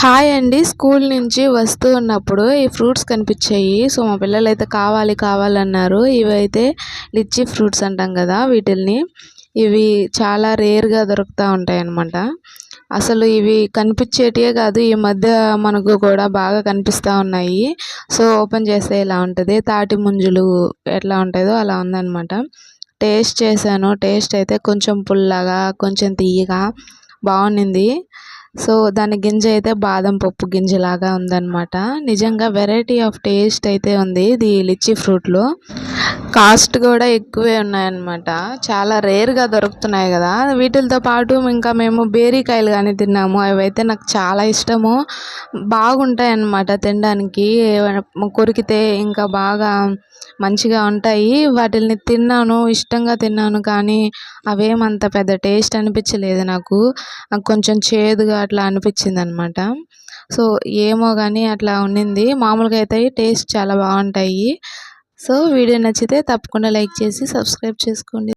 Hi అండి. School నుంచి వస్తూ ఉన్నప్పుడు ఈ ఫ్రూట్స్ కనిపించాయి. సో మా పిల్లలు అయితే కావాలి కావాలన్నారు. ఇవైతే లిచ్చి ఫ్రూట్స్ అంటాం కదా వీటిల్ని. ఇవి చాలా రేర్గా దొరుకుతూ ఉంటాయి అన్నమాట అసలు ఇవి కనిపించేటివే కాదు ఈ మధ్య మనకు కూడా బాగా కనిపిస్తూ ఉన్నాయి. సో ఓపెన్ చేస్తే ఇలా ఉంటుంది? తాటి ముంజులు ఎట్లా ఉంటుందో అలా ఉందన్నమాట. టేస్ట్ చేశాను. టేస్ట్ అయితే కొంచెం పుల్లగా కొంచెం తీయగా బాగుంది సో దాని గింజ అయితే బాదం పప్పు గింజలాగా ఉందన్నమాట. నిజంగా వెరైటీ ఆఫ్ టేస్ట్ అయితే ఉంది. ఇది లిచ్చి ఫ్రూట్లో కాస్ట్ కూడా ఎక్కువే ఉన్నాయన్నమాట. చాలా రేర్గా దొరుకుతున్నాయి కదా. వీటితో పాటు ఇంకా మేము బేరీకాయలు కానీ తిన్నాము. అవి అయితే నాకు చాలా ఇష్టము. బాగుంటాయి అన్నమాట తినడానికి కొరికితే ఇంకా బాగా మంచిగా ఉంటాయి. వాటిని తిన్నాను ఇష్టంగా తిన్నాను కానీ అవేమంత పెద్ద టేస్ట్ అనిపించలేదు నాకు. కొంచెం చేదుగా అట్లా అనిపించింది అనమాట సో ఏమో కానీ అట్లా ఉండింది మామూలుగా అయితే టేస్ట్ చాలా బాగుంటాయి. సో వీడియో నచ్చితే తప్పకుండా లైక్ చేసి సబ్స్క్రైబ్ చేసుకోండి.